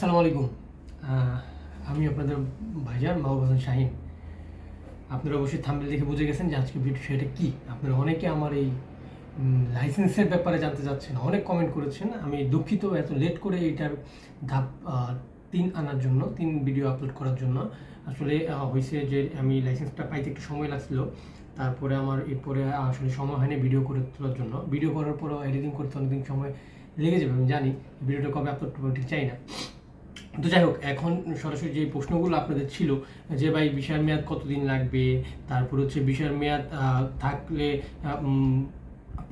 আসসালামু আলাইকুম আমি আপনাদের ভাইজান মাহবুব হাসান শাহিন। আপনারা অবশ্যই থাম্বেল দেখে বুঝে গেছেন যে আজকে ভিডিও সেটা কী। আপনারা অনেকে আমার এই লাইসেন্সের ব্যাপারে জানতে চাচ্ছেন, অনেক কমেন্ট করেছেন। আমি দুঃখিত, এত লেট করে এটার ধাপ তিন আনার জন্য, তিন ভিডিও আপলোড করার জন্য। আসলে হয়েছে যে আমি লাইসেন্সটা পাইতে একটু সময় লাগছিল। তারপরে আমার এরপরে আসলে সময় হয়নি ভিডিও করে তোলার জন্য। ভিডিও করার পরও এডিটিং করতে অনেকদিন সময় লেগে যাবে, আমি জানি। ভিডিওটা কবে আপলোড করব ঠিক চাই না। তো যাই হোক, এখন সরাসরি যে প্রশ্নগুলো আপনাদের ছিল, যে ভাই বিষয়ের মেয়াদ কতদিন লাগবে? তারপর হচ্ছে বিষয়ের মেয়াদ থাকলে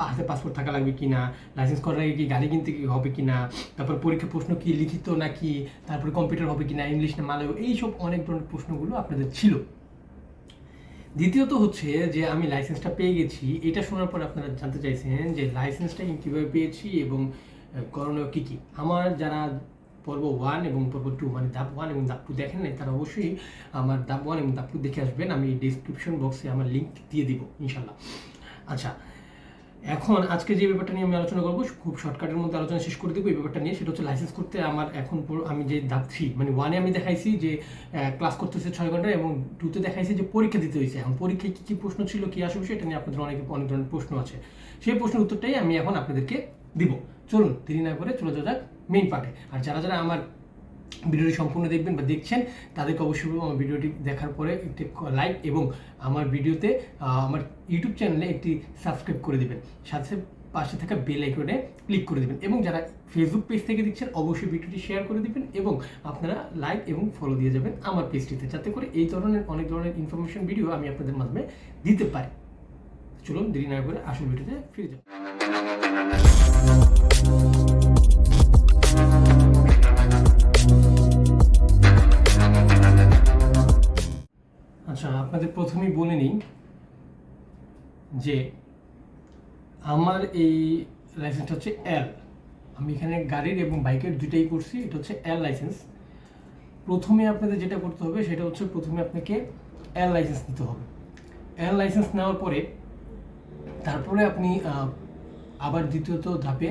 হাতে পাসপোর্ট থাকা লাগবে কি না লাইসেন্স করার আগে কি গাড়ি কিনতে কি হবে কি না তারপর পরীক্ষা প্রশ্ন কি লিখিত নাকি? তারপরে কম্পিউটার হবে কি না ইংলিশ না মালয়? এইসব অনেক ধরনের প্রশ্নগুলো আপনাদের ছিল। দ্বিতীয়ত হচ্ছে যে আমি লাইসেন্সটা পেয়ে গেছি। এটা শোনার পর আপনারা জানতে চাইছেন যে লাইসেন্সটা আমি কীভাবে পেয়েছি এবং করণীয় কী কী? আমার যারা পর্ব ওয়ান এবং পর্ব টু মানে ধাপ ওয়ান এবং ধাপ টু দেখেন নাই, তারা অবশ্যই আমার ধাপ ওয়ান এবং ধাপ টু দেখে আসবেন, আমি ডিসক্রিপশন বক্সে আমার লিঙ্ক দিয়ে দিব, ইনশাল্লাহ। আচ্ছা এখন আজকে যে ব্যাপারটা নিয়ে আমি আলোচনা করব, খুব শর্টকাটের মধ্যে আলোচনা শেষ করে দেবো, এই ব্যাপারটা নিয়ে, সেটা হচ্ছে লাইসেন্স করতে আমার এখন আমি যে ধাপ থ্রি মানে ওয়ানে আমি দেখাইছি যে ক্লাস করতেছে ছয় ঘণ্টা এবং টুতে দেখাইছি যে পরীক্ষা দিতে হয়েছে। এখন পরীক্ষায় কী কী প্রশ্ন ছিল, কী আসবে, সেটা নিয়ে আপনাদের অনেক অনেক ধরনের প্রশ্ন আছে। সেই প্রশ্নের উত্তরটাই আমি এখন আপনাদেরকে দিব। চলুন, দেরি না করে চলে যাওয়া যাক। মেইন পার্টে আর যারা যারা আমার ভিডিওটি সম্পূর্ণ দেখবেন বা দেখছেন, তাদেরকে অবশ্যই আমার ভিডিওটি দেখার পরে একটি লাইক এবং আমার ভিডিওতে আমার ইউটিউব চ্যানেলে একটি সাবস্ক্রাইব করে দেবেন। সাথে পাশে থাকা বেল আইকনে ক্লিক করে দেবেন এবং যারা ফেসবুক পেজ থেকে দেখছেন, অবশ্যই ভিডিওটি শেয়ার করে দিবেন এবং আপনারা লাইক এবং ফলো দিয়ে যাবেন আমার পেজটিতে যাতে করে এই ধরনের, অনেক ধরনের ইনফরমেশন ভিডিও আমি আপনাদের মাধ্যমে দিতে পারি। চলুন দেরি না করে আসল ভিডিওতে ফিরে যাব আপনাদের প্রথমেই বলে নিই যে আমার এই লাইসেন্সটা হচ্ছে এল আমি এখানে গাড়ির এবং বাইকের দুইটাই করছি, এটা হচ্ছে এল লাইসেন্স প্রথমে আপনাদের যেটা করতে হবে, সেটা হচ্ছে প্রথমে আপনাকে এল লাইসেন্স নিতে হবে। এল লাইসেন্স নেওয়ার পরে তারপরে আপনি আবার দ্বিতীয়ত ধাপে,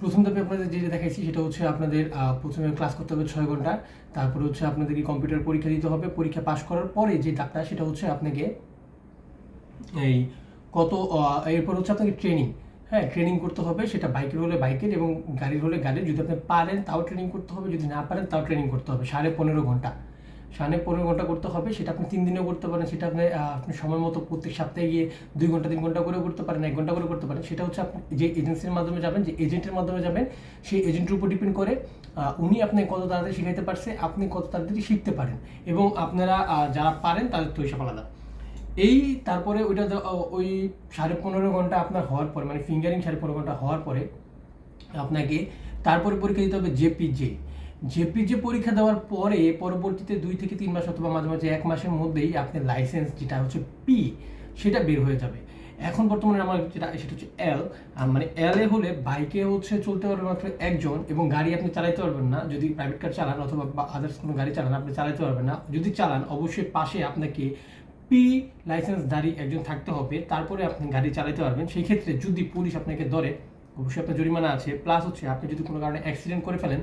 প্রথম ধাপে আপনাদের যেটা দেখাইছি, সেটা হচ্ছে আপনাদের প্রথমে ক্লাস করতে হবে ছয় ঘণ্টা। তারপরে হচ্ছে আপনাদেরকে কম্পিউটার পরীক্ষা দিতে হবে। পরীক্ষা পাশ করার পরে যে ডাক্তার সেটা হচ্ছে আপনাকে এই কত এরপর হচ্ছে আপনাকে ট্রেনিং হ্যাঁ ট্রেনিং করতে হবে, সেটা বাইকের হলে বাইকের এবং গাড়ির হলে গাড়ির। যদি আপনি পারেন, তাও ট্রেনিং করতে হবে, যদি না পারেন, তাও ট্রেনিং করতে হবে, সাড়ে পনেরো ঘণ্টা। সাড়ে পনেরো ঘণ্টা করতে হবে, সেটা আপনি তিন দিনেও করতে পারেন, সেটা আপনি আপনি সময় মতো প্রত্যেক সপ্তাহে গিয়ে দুই ঘণ্টা, তিন ঘণ্টা করে করতে পারেন, এক ঘণ্টা করে করতে পারেন। সেটা হচ্ছে আপনি যে এজেন্সির মাধ্যমে যাবেন, যে এজেন্টের মাধ্যমে যাবেন, সেই এজেন্টের উপর ডিপেন্ড করে উনি আপনি কত তাড়াতাড়ি শিখাইতে পারছে, আপনি কত তাড়াতাড়ি শিখতে পারেন এবং আপনারা যারা পারেন তাদের তো হিসাব আলাদা। এই তারপরে ওইটা ওই সাড়ে পনেরো ঘণ্টা আপনার হওয়ার পরে মানে ফিঙ্গারিং সাড়ে পনেরো ঘণ্টা হওয়ার পরে, আপনাকে তারপরে পরীক্ষা দিতে হবে জেপিজে জেপিজে পরীক্ষা দেওয়ার পরে পরবর্তীতে দুই থেকে তিন মাস অথবা মাঝে মাঝে এক মাসের মধ্যেই আপনার লাইসেন্স যেটা হচ্ছে পি সেটা বের হয়ে যাবে। এখন বর্তমানে আমার যেটা, সেটা হচ্ছে এল মানে এল হলে বাইকে হচ্ছে চলতে পারবে মাত্র একজন এবং গাড়ি আপনি চালাতে পারবেন না। যদি প্রাইভেট কার চালান অথবা আদার্স কোনো গাড়ি চালান, আপনি চালাতে পারবেন না। যদি চালান, অবশ্যই পাশে আপনাকে পি লাইসেন্সধারী একজন থাকতে হবে। তারপরে আপনি গাড়ি চালাতে পারবেন। সেই ক্ষেত্রে যদি পুলিশ আপনাকে ধরে, অবশ্যই আপনার জরিমানা আছে। প্লাস হচ্ছে আপনি যদি কোনো কারণে অ্যাক্সিডেন্ট করে ফেলেন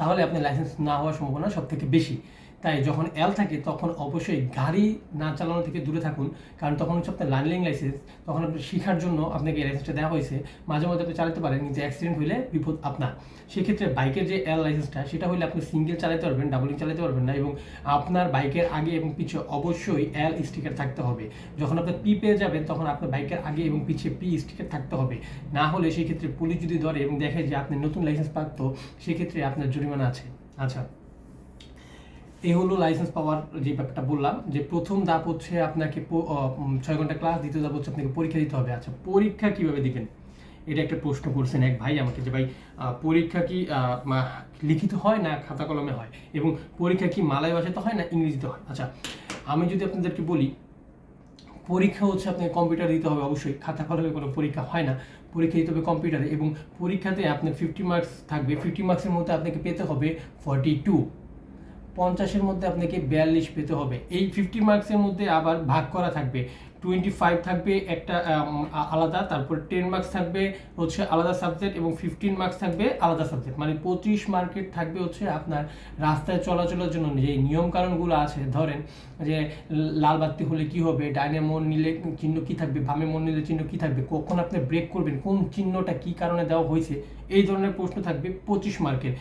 তাহলে আপনি লাইসেন্স না হওয়ার সম্ভাবনা সব থেকে বেশি। তাই যখন এল থাকে, তখন অবশ্যই গাড়ি না চালানো থেকে দূরে থাকুন। কারণ তখন হচ্ছে আপনার লার্নিং লাইসেন্স তখন আপনি শেখার জন্য আপনাকে লাইসেন্সটা দেওয়া হয়েছে। মাঝে মাঝে আপনি চালাতে পারেন নিজে অ্যাক্সিডেন্ট হলে বিপদ আপনার। সেক্ষেত্রে বাইকের যে এল লাইসেন্সটা সেটা হলে আপনি সিঙ্গেল চালাতে পারবেন ডাবলিং চালাতে পারবেন না এবং আপনার বাইকের আগে এবং পিছে অবশ্যই এল স্টিকার থাকতে হবে। যখন আপনার পি পেয়ে যাবেন, তখন আপনার বাইকের আগে এবং পিছে পি স্টিকার থাকতে হবে। না হলে সেই ক্ষেত্রে পুলিশ যদি ধরে এবং দেখে যে আপনি নতুন লাইসেন্স প্রাপ্ত, সেক্ষেত্রে আপনার জরিমানা আছে। আচ্ছা। এই হলো লাইসেন্স পাওয়ার যে ব্যাপারটা বললাম, যে প্রথম ধাপ হচ্ছে আপনাকে ছয় ঘণ্টা ক্লাস দ্বিতীয় ধাপ হচ্ছে আপনাকে পরীক্ষা দিতে হবে। আচ্ছা পরীক্ষা কীভাবে দিবেন? এটা একটা প্রশ্ন করছেন এক ভাই আমাকে, যে ভাই পরীক্ষা কি লিখিত হয় না খাতা কলমে হয়? এবং পরীক্ষা কি মালয় ভাষাতে হয় না ইংরেজিতে হয়? আচ্ছা আমি যদি আপনাদেরকে বলি, পরীক্ষা হচ্ছে আপনাকে কম্পিউটার দিতে হবে অবশ্যই। খাতা কলমে কোনো পরীক্ষা হয় না। পরীক্ষা দিতে হবে কম্পিউটারে এবং পরীক্ষাতে আপনার ফিফটি মার্কস থাকবে। ফিফটি মার্কসের মধ্যে আপনাকে পেতে হবে ফর্টি টু পঞ্চাশের মধ্যে আপনাকে বিয়াল্লিশ পেতে হবে। এই ফিফটি মার্কসের মধ্যে আবার ভাগ করা থাকবে। টোয়েন্টি ফাইভ থাকবে একটা আলাদা, তারপর টেন মার্কস থাকবে হচ্ছে আলাদা সাবজেক্ট এবং ফিফটিন মার্কস থাকবে আলাদা সাবজেক্ট মানে পঁচিশ মার্কেট থাকবে হচ্ছে আপনার রাস্তায় চলাচলের জন্য যে নিয়ম কানুনগুলো আছে, ধরেন যে লাল বাতি হলে কি হবে, ডাইনে মন নিলে চিহ্ন কি থাকবে, বামে মন নিলে চিহ্ন কি থাকবে, কখন আপনি ব্রেক করবেন, কোন চিহ্নটা কি কারণে দেওয়া হয়েছে, এই ধরনের প্রশ্ন থাকবে পঁচিশ মার্কের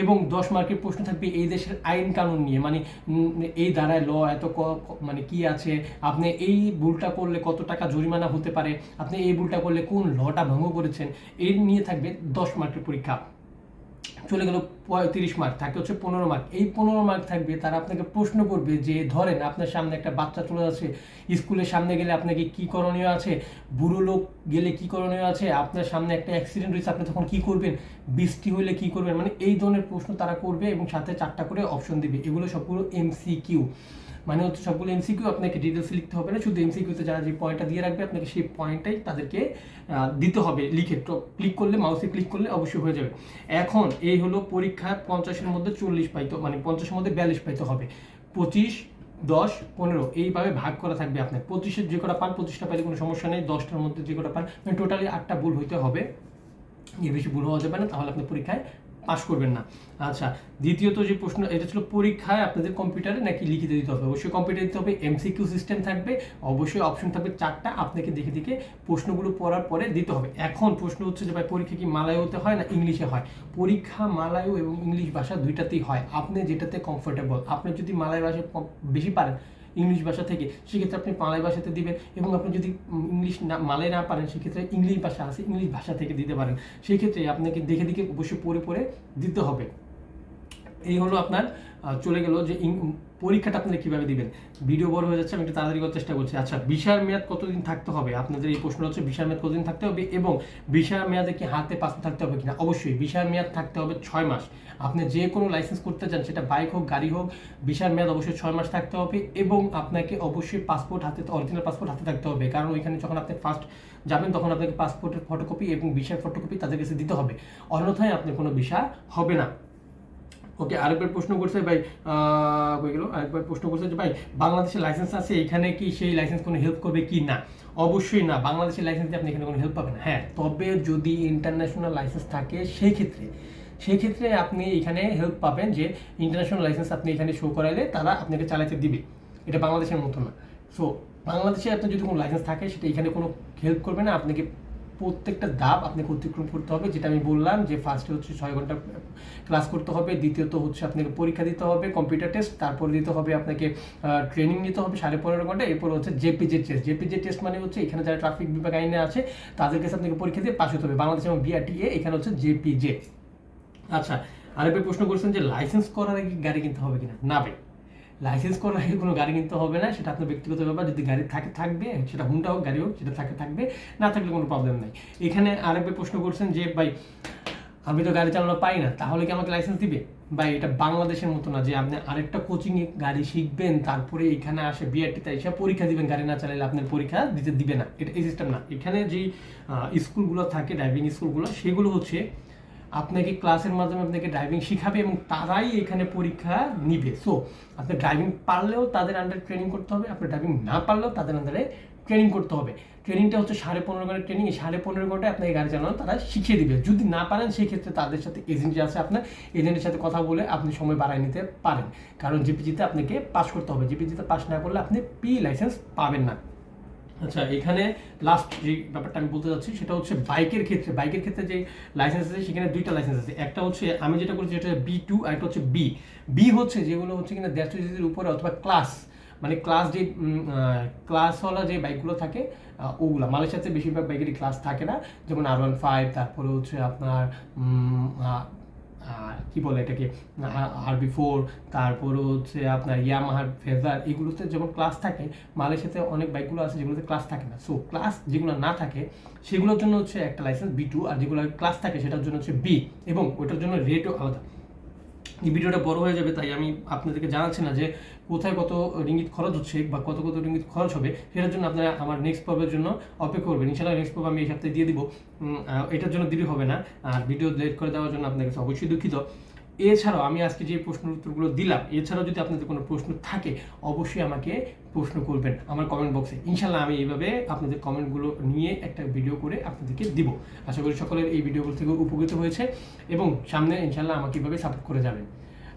এবং দশ মার্কের প্রশ্ন থাকবে এই দেশের আইন কানুন নিয়ে মানে এই দাঁড়ায় ল, এত মানে কি আছে, আপনি এই ভুলটা করলে কত টাকা জরিমানা হতে পারে, আপনি এই ভুলটা করলে কোন লটা ভঙ্গ করেছেন, এই নিয়ে থাকবে দশ মার্কের পরীক্ষা। চলে গেল পঁয়ত্রিশ মার্ক থাকে হচ্ছে পনেরো মার্ক এই পনেরো মার্ক থাকবে, তারা আপনাকে প্রশ্ন করবে যে, ধরেন আপনার সামনে একটা বাচ্চা চলে যাচ্ছে স্কুলের সামনে গেলে আপনাকে কি করণীয় আছে? বুড়ো লোক গেলে কি করণীয় আছে? আপনার সামনে একটা অ্যাক্সিডেন্ট হয়েছে, আপনি তখন কি করবেন? বৃষ্টি হলে কি করবেন? মানে এই ধরনের প্রশ্ন তারা করবে এবং সাথে চারটা করে অপশন দেবে। এগুলো সবগুলো এমসিকিউ মানে হচ্ছে সবগুলো এমসিকিউ আপনাকে ডিটেলস লিখতে হবে না, শুধু এমসিকিউতে যারা যে পয়েন্টটা দিয়ে রাখবে আপনাকে সেই পয়েন্টটাই তাদেরকে দিতে হবে লিখে। ক্লিক করলে মাউসে ক্লিক করলে অবশ্যই হয়ে যাবে। এখন এই হলো পরীক্ষা পঞ্চাশের মধ্যে চল্লিশ পাইতে মানে পঞ্চাশের মধ্যে বিয়াল্লিশ পাইতে হবে। পঁচিশ, দশ, পনেরো, এইভাবে ভাগ করা থাকবে আপনার। পঁচিশের যে কটা পান, পঁচিশটা পাইলে কোনো সমস্যা নেই, দশটার মধ্যে যে কটা পান মানে টোটালি আটটা ভুল হইতে হবে। এর বেশি ভুল হওয়া যাবে না, তাহলে আপনি পরীক্ষায় পাশ করবেন না। আচ্ছা দ্বিতীয়ত যে প্রশ্ন, এটা ছিল পরীক্ষায় আপনাদের কম্পিউটারে নাকি লিখিত দিতে হবে? অবশ্যই কম্পিউটার দিতে হবে এমসিকিউ সিস্টেম থাকবে, অবশ্যই অপশন থাকবে চারটা, আপনাকে দেখে দেখে প্রশ্নগুলো পড়ার পরে দিতে হবে। এখন প্রশ্ন হচ্ছে যে ভাই, পরীক্ষা কি মালায়ুতে হয় না ইংলিশে হয়? পরীক্ষা মালায়ু এবং ইংলিশ ভাষা দুইটাতেই হয়। আপনি যেটাতে কমফোর্টেবল আপনি যদি মালায় ভাষা বেশি পারেন ইংলিশ ভাষা থেকে, সেক্ষেত্রে আপনি মালয় ভাষাতে দিবেন এবং আপনি যদি ইংলিশ না মালয় না পারেন, সেক্ষেত্রে ইংলিশ ভাষা আছে, ইংলিশ ভাষা থেকে দিতে পারেন। সেই ক্ষেত্রে আপনাকে দেখে দেখে অবশ্যই পড়ে পড়ে দিতে হবে। এই হলো আপনার চলে গেল যে পরীক্ষাটা আপনারা কীভাবে দিবেন। ভিডিও বড় হয়ে যাচ্ছে, আমি একটু তাড়াতাড়ি করার চেষ্টা করছি। আচ্ছা ভিসার মেয়াদ কতদিন থাকতে হবে? আপনাদের এই প্রশ্ন হচ্ছে ভিসার মেয়াদ কতদিন থাকতে হবে এবং ভিসার মেয়াদে কি হাতে পাসপোর্ট থাকতে হবে কিনা? অবশ্যই ভিসার মেয়াদ থাকতে হবে ছয় মাস। আপনি যে কোনো লাইসেন্স করতে চান, সেটা বাইক হোক, গাড়ি হোক ভিসার মেয়াদ অবশ্যই ছয় মাস থাকতে হবে এবং আপনাকে অবশ্যই পাসপোর্ট হাতে অরিজিনাল পাসপোর্ট হাতে থাকতে হবে। কারণ ওইখানে যখন আপনি ফার্স্ট যাবেন, তখন আপনাকে পাসপোর্টের ফটোকপি এবং ভিসার ফটোকপি তাদের কাছে দিতে হবে। অন্যথায় আপনার কোনো ভিসা হবে না। ওকে, আরেকবার প্রশ্ন করছে ভাই কই গেল? আরেকবার প্রশ্ন করছে যে ভাই বাংলাদেশের লাইসেন্স আছে, এখানে কি সেই লাইসেন্স কোনো হেল্প করবে কি না? অবশ্যই না, বাংলাদেশের লাইসেন্স দিয়ে আপনি এখানে কোনো হেল্প পাবেন হ্যাঁ তবে যদি ইন্টারন্যাশনাল লাইসেন্স থাকে সেই ক্ষেত্রে সেই ক্ষেত্রে আপনি এখানে হেল্প পাবেন যে ইন্টারন্যাশনাল লাইসেন্স আপনি এখানে শো করাইলে তারা আপনাকে চালাতে দিবে। এটা বাংলাদেশের মতো না। সো বাংলাদেশে আপনার যদি কোনো লাইসেন্স থাকে, সেটা এখানে কোনো হেল্প করবে না, আপনাকে প্রত্যেকটা ধাপ আপনাকে অতিক্রম করতে হবে, যেটা আমি বললাম যে ফার্স্টে হচ্ছে ছয় ঘণ্টা ক্লাস করতে হবে, দ্বিতীয়ত হচ্ছে আপনাকে পরীক্ষা দিতে হবে কম্পিউটার টেস্ট তারপর দিতে হবে আপনাকে ট্রেনিং নিতে হবে সাড়ে পনেরো ঘণ্টা, এরপর হচ্ছে জেপিজে টেস্ট জেপিজে টেস্ট মানে হচ্ছে এখানে যারা ট্রাফিক বিভাগ আইনে আছে, তাদের কাছে আপনাকে পরীক্ষা দিয়ে পাশ হতে হবে, বাংলাদেশ এবং বিআরটিএ এখানে হচ্ছে জেপিজে আচ্ছা আরেকবার প্রশ্ন করছেন যে লাইসেন্স করার আগে গাড়ি কিনতে হবে কিনা? না ভাই। লাইসেন্স আগে কোনো গাড়ি কিনতে হবে না, সেটা আপনার ব্যক্তিগত ব্যাপার, যদি গাড়ি থাকে, থাকবে, সেটা হুন্ডা হোক, গাড়ি হোক, সেটা থাকে, থাকবে, না থাকলে কোনো প্রবলেম নাই। এখানে আরেকবার প্রশ্ন করছেন যে, ভাই, আমি তো গাড়ি চালানো পাই না, তাহলে কি আমাকে লাইসেন্স দিবে? ভাই, এটা বাংলাদেশের মতো না, যে আপনি আরেকটা কোচিং এ গাড়ি শিখবেন, তারপরে এখানে আসে বিআরটিতে এসে পরীক্ষা দিবেন, গাড়ি না চালালে আপনার পরীক্ষা দিতে দিবে না। এটা এই সিস্টেম না। এখানে যেই স্কুলগুলো থাকে ড্রাইভিং স্কুলগুলো সেগুলো হচ্ছে আপনাকে ক্লাসের মাধ্যমে আপনাকে ড্রাইভিং শিখাবে এবং তারাই এখানে পরীক্ষা নিবে। সো আপনি ড্রাইভিং পারলেও তাদের আন্ডারে ট্রেনিং করতে হবে আপনি ড্রাইভিং না পারলেও তাদের আন্ডারে ট্রেনিং করতে হবে। ট্রেনিংটা হচ্ছে সাড়ে পনেরো ঘণ্টার ট্রেনিং এই সাড়ে পনেরো ঘন্টায় আপনাকে গাড়ি চালানো তারা শিখিয়ে দিবে। যদি না পারেন সেই ক্ষেত্রে তাদের সাথে এজেন্ট আছে আপনার এজেন্টের সাথে কথা বলে আপনি সময় বাড়ায় নিতে পারেন। কারণ জিপিজিতে আপনাকে পাস করতে হবে। জিপিজিতে পাস না করলে আপনি পি লাইসেন্স পাবেন না। আচ্ছা এখানে লাস্ট যে ব্যাপারটা আমি বলতে চাচ্ছি সেটা হচ্ছে বাইকের ক্ষেত্রে বাইকের ক্ষেত্রে যে লাইসেন্স আছে সেখানে দুইটা লাইসেন্স আছে। একটা হচ্ছে আমি যেটা করছি সেটা বি টু আর একটা হচ্ছে বি বি হচ্ছে যেগুলো হচ্ছে কিনা দেড়শো সিসির উপরে অথবা ক্লাস মানে ক্লাস যে ক্লাসওয়ালা যে বাইকগুলো থাকে ওগুলো। মালয়েশিয়াতে বেশিরভাগ বাইকেরই ক্লাস থাকে না। যেমন আর ওয়ান ফাইভ তারপরে হচ্ছে আপনার কি বলে এটাকে? আরবি ফোর তারপরে হচ্ছে আপনার ইয়ামাহার ফেজার এগুলোতে যেমন ক্লাস থাকে, মালয়েশিয়াতে অনেক বাইকগুলো আছে যেগুলোতে ক্লাস থাকে না। সো ক্লাস যেগুলো না থাকে, সেগুলোর জন্য হচ্ছে একটা লাইসেন্স বি টু আর যেগুলো ক্লাস থাকে সেটার জন্য হচ্ছে বি এবং ওটার জন্য রেটও আলাদা। এই ভিডিওটা বড় হয়ে যাবে, তাই আমি আপনাদেরকে জানাচ্ছি না যে কোথায় কত রিঙ্গিত খরচ হচ্ছে বা কত কত রিঙ্গিত খরচ হবে, সেটার জন্য আপনারা আমার নেক্সট পর্বের জন্য অপেক্ষা করবেন। ইনশাল্লাহ নেক্সট পর্ব আমি এই সপ্তাহে দিয়ে দিব। এটার জন্য দেরি হবে না। আর ভিডিও লেট করে দেওয়ার জন্য আপনার কাছে অবশ্যই দুঃখিত। এছাড়াও আমি আজকে যে প্রশ্নের উত্তরগুলো দিলাম, এছাড়াও যদি আপনাদের কোনো প্রশ্ন থাকে, অবশ্যই আমাকে প্রশ্ন করবেন আমার কমেন্ট বক্সে ইনশাল্লাহ আমি এইভাবে আপনাদের কমেন্টগুলো নিয়ে একটা ভিডিও করে আপনাদেরকে দিব। আশা করি সকলের এই ভিডিওগুলো থেকে উপকৃত হয়েছে এবং সামনে ইনশাল্লাহ আমাকে এইভাবে সাপোর্ট করে যাবেন।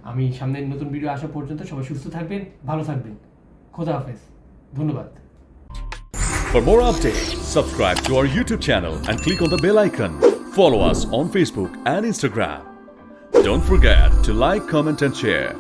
আমি সামনে নতুন ভিডিও আসা পর্যন্ত সবাই সুস্থ থাকবেন ভালো থাকবেন খোদা হাফেজ ধন্যবাদ For more updates, subscribe to our YouTube channel and click on the bell icon. Follow us on Facebook and Instagram. Don't forget to like, comment, and share.